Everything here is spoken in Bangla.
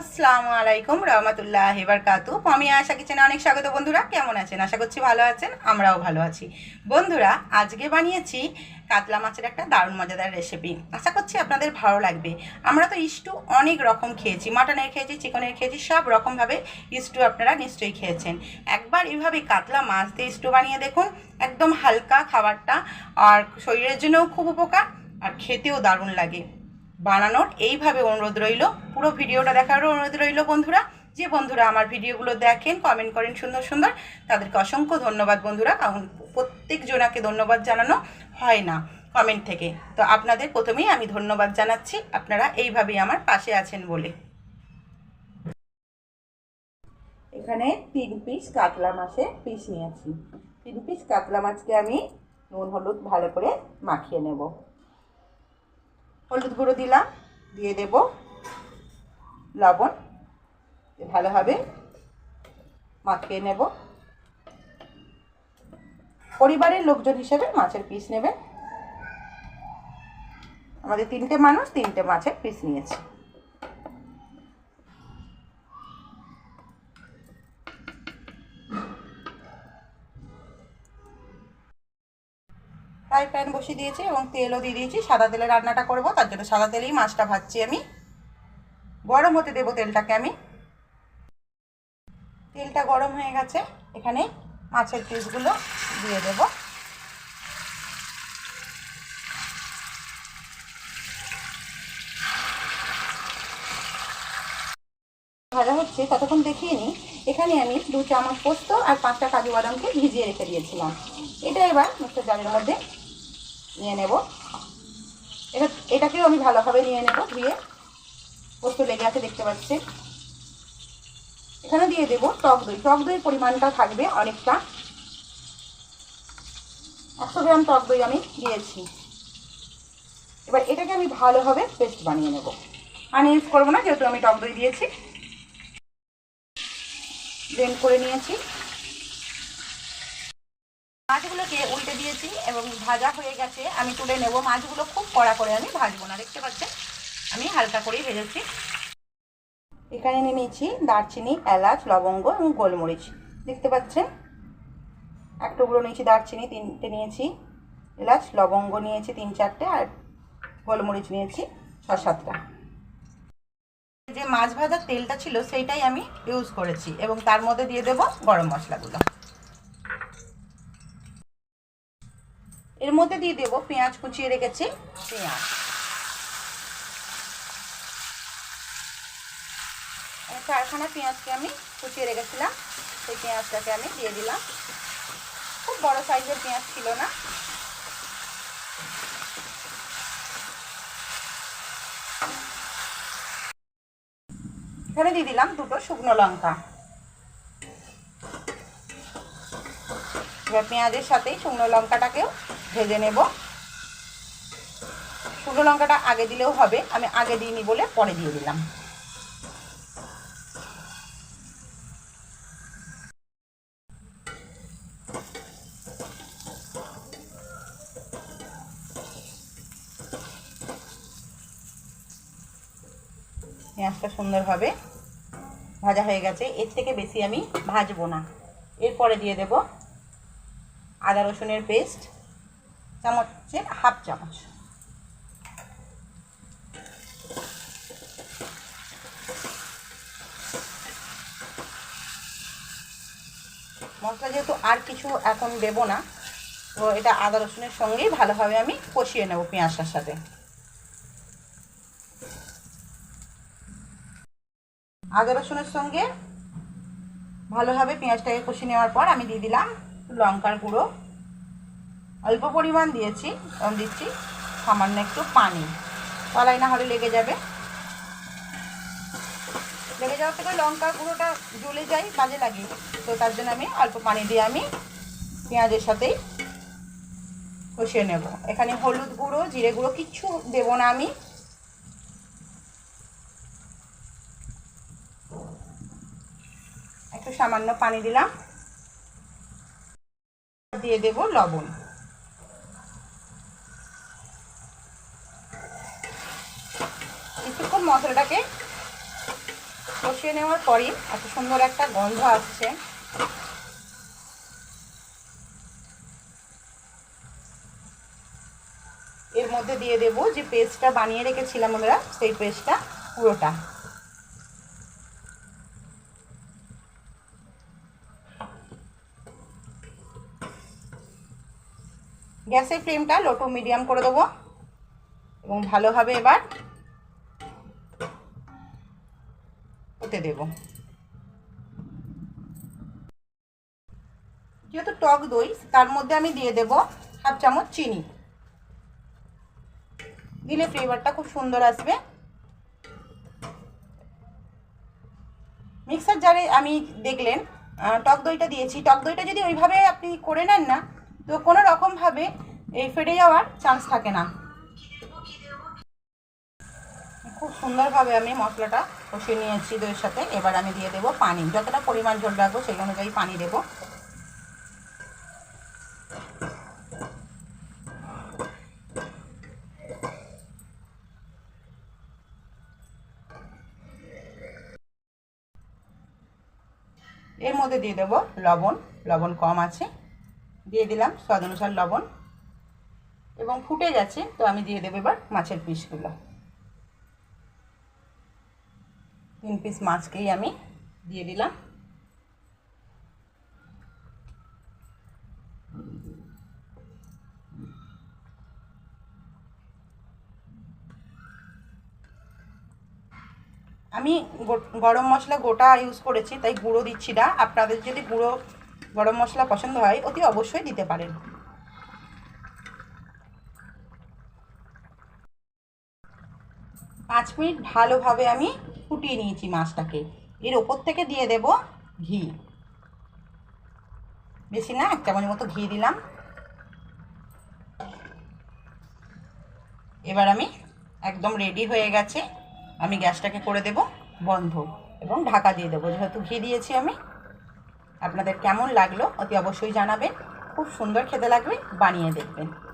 আসসালামু আলাইকুম, রহমতুল্লাহ কাতু আমি আশা কিচেনে অনেক স্বাগত বন্ধুরা, কেমন আছেন? আশা করছি ভালো আছেন, আমরাও ভালো আছি। বন্ধুরা, আজকে বানিয়েছি কাতলা মাছের একটা দারুণ মজাদার রেসিপি আশা করছি আপনাদের ভালো লাগবে। আমরা তো ইস্টু অনেক রকম খেয়েছি মাটনের খেয়েছি চিকেনের খেয়েছি, সব রকমভাবে ইস্টু আপনারা নিশ্চয়ই খেয়েছেন। একবার এইভাবে কাতলা মাছ দিয়ে ইস্টু বানিয়ে দেখুন, একদম হালকা খাবারটা, আর শরীরের জন্যও খুব উপকার, আর খেতেও দারুণ লাগে। বানানোর এইভাবে অনুরোধ রইল। পুরো ভিডিওটা দেখারও অনুরোধ রইল বন্ধুরা। যে বন্ধুরা আমার ভিডিওগুলো দেখেন কমেন্ট করেন সুন্দর সুন্দর, তাদেরকে অসংখ্য ধন্যবাদ বন্ধুরা। কারণ প্রত্যেক ধন্যবাদ জানানো হয় না কমেন্ট থেকে। তো আপনাদের প্রথমেই আমি ধন্যবাদ জানাচ্ছি। আপনারা এইভাবেই আমার পাশে আছেন বলে। এখানে তিন পিস কাতলা মাছের পিস নিয়েছি। তিন পিস কাতলা মাছকে আমি নুন, হলুদ ভালো করে মাখিয়ে নেব। হলুদ গুঁড়ো দিলাম, দিয়ে দেব লবণ। ভালোভাবে মাখিয়ে নেব। পরিবারের লোকজন হিসেবে মাছের পিস নেবেন। আমাদের তিনটে মানুষ তিনটে মাছের পিস নিয়েছি। ফ্রাই প্যান বসিয়ে দিয়েছি এবং তেলও দিয়ে দিয়েছি। সাদা তেলে রান্নাটা করব, তার জন্য সাদা তেলেই মাছটা ভাজছি আমি। গরম হতে দেবো তেলটাকে আমি। তেলটা গরম হয়ে গেছে, এখানে মাছের পিসগুলো দিয়ে দেব। ভাজা হচ্ছে, ততক্ষণ দেখিয়ে নিই। এখানে আমি দু চামচ পোস্ত আর পাঁচটা কাজু বাদামকে ভিজিয়ে রেখে দিয়েছিলাম। এটা এবার মিক্সার জারের মধ্যে নিয়ে নেব। এটা, এটাকেও আমি ভালোভাবে নিয়ে নেব ধুয়ে। পোস্ত লেগে আছে, দেখতে পাচ্ছি এখানে দিয়ে দেব টক দই। টক দইয়ের পরিমাণটা থাকবে অনেকটা। একশো গ্রাম টক দই আমি দিয়েছি। এবার এটাকে আমি ভালোভাবে পেস্ট বানিয়ে নেব। আমি ইউজ করব না, যেহেতু আমি টক দই দিয়েছি। ব্লেন্ড করে নিয়েছি। মাছগুলোকে উল্টে দিয়েছি এবং ভাজা হয়ে গেছে, আমি তুলে নেব মাছগুলো, খুব কড়া করে আমি ভাজবো না, দেখতে পাচ্ছেন? আমি হালকা করেই ভেজেছি। এখানে নিয়ে নিয়েছি দারচিনি, এলাচ, লবঙ্গ এবং গোলমরিচ, দেখতে পাচ্ছেন? এক টুকরো নিয়েছি দারচিনি, তিনটে নিয়েছি এলাচ, লবঙ্গ নিয়েছি তিন চারটে আর গোলমরিচ নিয়েছি ছ সাতটা। যে মাছ ভাজার তেলটা ছিল, সেইটাই আমি ইউজ করেছি এবং তার মধ্যে দিয়ে দেব গরম মশলাগুলো। এর মধ্যে দিয়ে দেব পেঁয়াজ কুচিয়ে রেখেছি। পেঁয়াজ। চারখানা পেঁয়াজকে আমি কুচিয়ে রেখেছিলাম। সেই পেঁয়াজটাকে আমি দিয়ে দিলাম। খুব বড় সাইজের পেঁয়াজ ছিল না। এখানে দিয়ে দিলাম দুটো শুকনো লঙ্কা। এবার পেঁয়াজের সাথেই শুকনো লঙ্কাটাকেও ভেজে নেব। শুকনো লঙ্কাটা আগে দিলেও হবে, আমি আগে দিইনি বলে পরে দিয়ে দিলাম। পেঁয়াজটা সুন্দরভাবে ভাজা হয়ে গেছে। এর থেকে বেশি আমি ভাজবো না। এরপরে দিয়ে দেব আদা রসুনের পেস্ট চামচের হাফ চামচ। মশলা যেহেতু আর কিছু এখন দেব না, তো এটা আদা রসুনের সঙ্গেই ভালোভাবে আমি কষিয়ে নেব পেঁয়াজটার সাথে। আদা রসুনের সঙ্গে ভালোভাবে পেঁয়াজটাকে কষিয়ে নেওয়ার পর আমি দিয়ে দিলাম লঙ্কার গুঁড়ো। অল্প পরিমাণ দিয়েছি এবং দিচ্ছি সামান্য একটু পানি। তলায় না হলে লেগে যাবে। লেগে যাওয়ার থেকে লঙ্কার গুঁড়োটা জ্বলে যায়, কাজে লাগে। তো তার জন্য আমি অল্প পানি দিয়ে আমি পেঁয়াজের সাথেই কষিয়ে নেব। এখানে হলুদ গুঁড়ো, জিরে গুঁড়ো কিচ্ছু দেবো না আমি। একটু সামান্য পানি দিলাম। দিয়ে দেব লবণ। কিছুক্ষণ মশলাটাকে কষিয়ে নেওয়ার পরই এত সুন্দর একটা গন্ধ আসছে। এর মধ্যে দিয়ে দেব যে পেস্টটা বানিয়ে রেখেছিলাম আমরা, সেই পেস্টটা পুরোটা। গ্যাসের ফ্লেমটা লো টু মিডিয়াম করে দেবো। এবং ভালোভাবে এবার হতে দেব। যেহেতু টক দই, তার মধ্যে আমি দিয়ে দেব হাফ চামচ চিনি। দিলে ফ্লেভারটা খুব সুন্দর আসবে। মিক্সার জারে আমি দেখলেন টক দইটা দিয়েছি। টক দইটা যদি ওইভাবে আপনি করে নেন না, তো কোনো রকমভাবে এই ফেটে যাওয়ার চান্স থাকে না। খুব সুন্দরভাবে আমি মশলাটা কষিয়ে নিয়েছি দইয়ের সাথে। এবার আমি দিয়ে দেবো পানি। যতটা পরিমাণ ঝোল রাখব সেই অনুযায়ী পানি দেবো। এর মধ্যে দিয়ে দেবো লবণ। লবণ কম আছে। দিয়ে দিলাম স্বাদ অনুসার লবণ। এবং ফুটে গেছে, তো আমি দিয়ে দেবো এবার মাছের পিসগুলো। তিন পিস মাছকেই আমি দিয়ে দিলাম। আমি গরম মশলা গোটা ইউজ করেছি, তাই গুঁড়ো দিচ্ছি না। আপনাদের যদি গুঁড়ো গরম মশলা পছন্দ হয়, অতি অবশ্যই দিতে পারেন। পাঁচ মিনিট ভালোভাবে আমি ফুটিয়ে নিয়েছি মাছটাকে। এর ওপর থেকে দিয়ে দেব ঘি। বেশি না, এক চামচ মতো ঘি দিলাম। এবার আমি একদম রেডি হয়ে গেছে। আমি গ্যাসটাকে করে দেব বন্ধ এবং ঢাকা দিয়ে দেবো। যেহেতু ঘি দিয়েছি আমি, আপনাদের কেমন লাগল অতি অবশ্যই জানাবেন। খুব সুন্দর খেতে লাগবে, বানিয়ে দেখবেন।